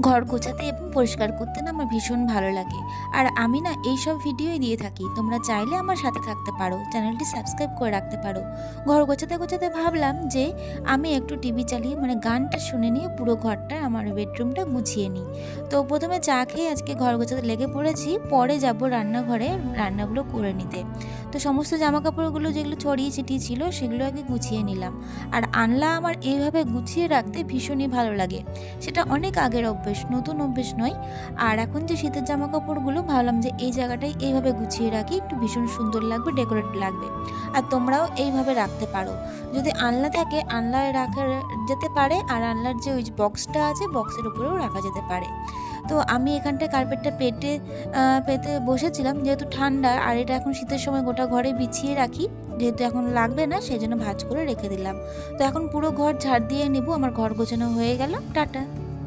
ঘর গোছাতে এবং পরিষ্কার করতে না আমার ভীষণ ভালো লাগে। আর আমি না এই সব ভিডিওই দিয়ে থাকি। তোমরা চাইলে আমার সাথে থাকতে পারো। চ্যানেলটি সাবস্ক্রাইব করে রাখতে পারো। ঘর গোছাতে গোছাতে ভাবলাম যে আমি একটু টিভি চালিয়ে মানে গানটা শুনে নিয়ে পুরো ঘরটা, আমার বেডরুমটা গুছিয়ে নিই। তো প্রথমে চা খেয়ে আজকে ঘর গোছাতে লেগে পড়েছি। পরে যাব রান্নাঘরে রান্নাগুলো করে নিতে। তো সমস্ত জামা কাপড়গুলো যেগুলো ছড়িয়ে ছিটিয়ে ছিল, সেগুলো আগে গুছিয়ে নিলাম। আর আনলা আমার এইভাবে গুছিয়ে রাখতে ভীষণই ভালো লাগে। সেটা অনেক আগের অভ্যেস, নতুন অভ্যেস নয়। আর এখন যে শীতের জামা কাপড়গুলো ভাবলাম যে এই জায়গাটাই এইভাবে গুছিয়ে রাখি, একটু ভীষণ সুন্দর লাগবে, ডেকোরেট লাগবে। আর তোমরাও এইভাবে রাখতে পারো। যদি আনলা থাকে, আনলায় রাখা যেতে পারে, আর আনলার যে ওই বক্সটা আছে বক্সের উপরেও রাখা যেতে পারে। তো আমি এখানটায় কার্পেটটা পেটে পেতে বসেছিলাম। যেহেতু ঠান্ডা, আর এটা এখন শীতের সময় গোটা ঘরে বিছিয়ে রাখি, যেহেতু এখন লাগবে না সেই জন্য ভাজ করে রেখে দিলাম। তো এখন পুরো ঘর ঝাড় দিয়ে নেব, আমার ঘর গোছানো হয়ে গেল। টাটা।